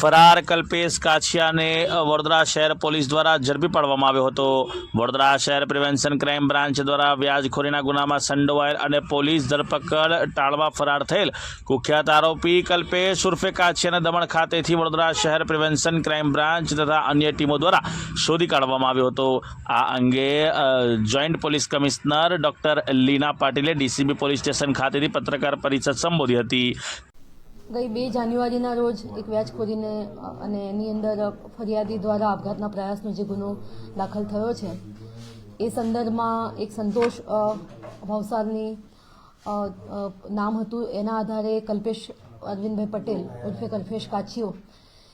ફરાર કલ્પેશ કાછિયાને વડોદરા શહેર પોલીસ દ્વારા ઝડપી પાડવામાં આવ્યો હતો. વડોદરા શહેર પ્રિવેન્શન ક્રાઇમ બ્રાન્ચ દ્વારા વ્યાજખોરીના ગુનામાં સંડોવાયેલ અને પોલીસ ધરપકડ ટાળવા ફરાર થયેલ કુખ્યાત આરોપી કલ્પેશ ઉર્ફે કાછિયાને દમણ ખાતેથી વડોદરા શહેર પ્રિવેન્શન ક્રાઇમ બ્રાન્ચ તથા અન્ય ટીમો દ્વારા શોધી કાઢવામાં આવ્યો હતો. આ અંગે joint police commissioner doctor Leena પાટીલે ડીસીબી પોલીસ સ્ટેશન ખાતેથી પત્રકાર પરિષદ સંબોધી હતી. ગઈ બે જાન્યુઆરીના રોજ એક વ્યાજખોરીને અને એની અંદર ફરિયાદી દ્વારા આપઘાતના પ્રયાસનો જે ગુનો દાખલ થયો છે, એ સંદર્ભમાં એક સંતોષ ભાવસારની નામ હતું. એના આધારે કલ્પેશ અરવિંદભાઈ પટેલ ઉર્ફે કલ્પેશ કાછીઓ,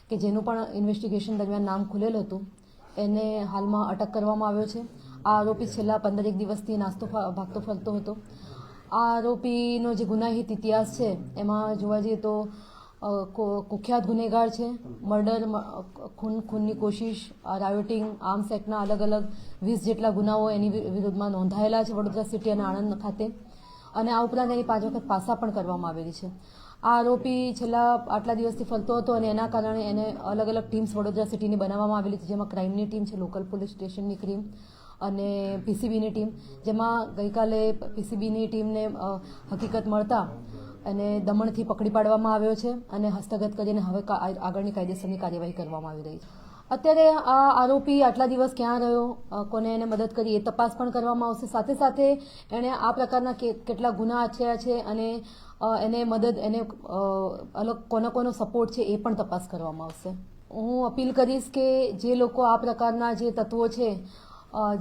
કે જેનું પણ ઇન્વેસ્ટિગેશન દરમિયાન નામ ખુલેલ હતું, એને હાલમાં અટક કરવામાં આવ્યો છે. આ આરોપી છેલ્લા પંદરેક દિવસથી નાસ્તો ભાગતો ફરતો હતો. આ આરોપીનો જે ગુનાહિત ઇતિહાસ છે, એમાં જોવા જઈએ તો કુખ્યાત ગુનેગાર છે, મર્ડર ખૂન, ખૂનની કોશિશ રાયોટિંગ, આર્મ્સ એક્ટના અલગ અલગ વીસ જેટલા ગુનાઓ એની વિરુદ્ધમાં નોંધાયેલા છે વડોદરા સિટી અને આણંદ ખાતે. અને આ ઉપરાંત એની પાંચ વખત પાસા પણ કરવામાં આવેલી છે. આ આરોપી છેલ્લા આટલા દિવસથી ફરતો હતો અને એના કારણે એને અલગ અલગ ટીમ્સ વડોદરા સિટીની બનાવવામાં આવેલી છે જેમાં ક્રાઇમની ટીમ છે, લોકલ પોલીસ સ્ટેશનની ટીમ અને પીસીબીની ટીમ, જેમાં ગઈકાલે પીસીબીની ટીમને હકીકત મળતા અને દમણથી પકડી પાડવામાં આવ્યો છે અને હસ્તગત કરીને હવે આગળની કાયદેસરની કાર્યવાહી કરવામાં આવી રહી છે. અત્યારે આ આરોપી આટલા દિવસ ક્યાં રહ્યો? કોને એને મદદ કરી? એ તપાસ પણ કરવામાં આવશે. સાથે સાથે એણે આ પ્રકારના કેટલા ગુના આચર્યા છે અને એને મદદ, એને અલગ કોનો કોનો સપોર્ટ છે એ પણ તપાસ કરવામાં આવશે. હું અપીલ કરીશ કે જે લોકો આ પ્રકારના જે તત્વો છે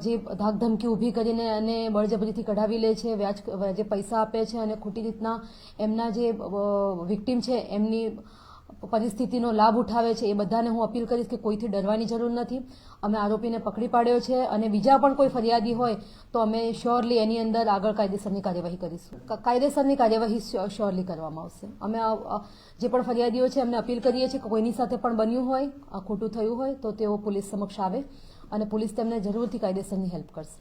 જે ધાકધમકી ઊભી કરીને અને બળજબરીથી કઢાવી લે છે, વ્યાજ જે પૈસા આપે છે અને ખોટી રીતના એમના જે વિક્ટીમ છે એમની પરિસ્થિતિનો લાભ ઉઠાવે છે, એ બધાને હું અપીલ કરીશ કે કોઈથી ડરવાની જરૂર નથી. અમે આરોપીને પકડી પાડ્યો છે અને બીજા પણ કોઈ ફરિયાદી હોય તો અમે શ્યોરલી એની અંદર આગળ કાયદેસરની કાર્યવાહી કરીશું. કાયદેસરની કાર્યવાહી શ્યોરલી કરવામાં આવશે. અમે જે પણ ફરિયાદીઓ છે એમને અપીલ કરીએ છીએ કે કોઈની સાથે પણ બન્યું હોય ખોટું થયું હોય તો તેઓ પોલીસ સમક્ષ આવે. અને પોલીસ તેમને જરૂરથી કાયદેસરની હેલ્પ કરશે.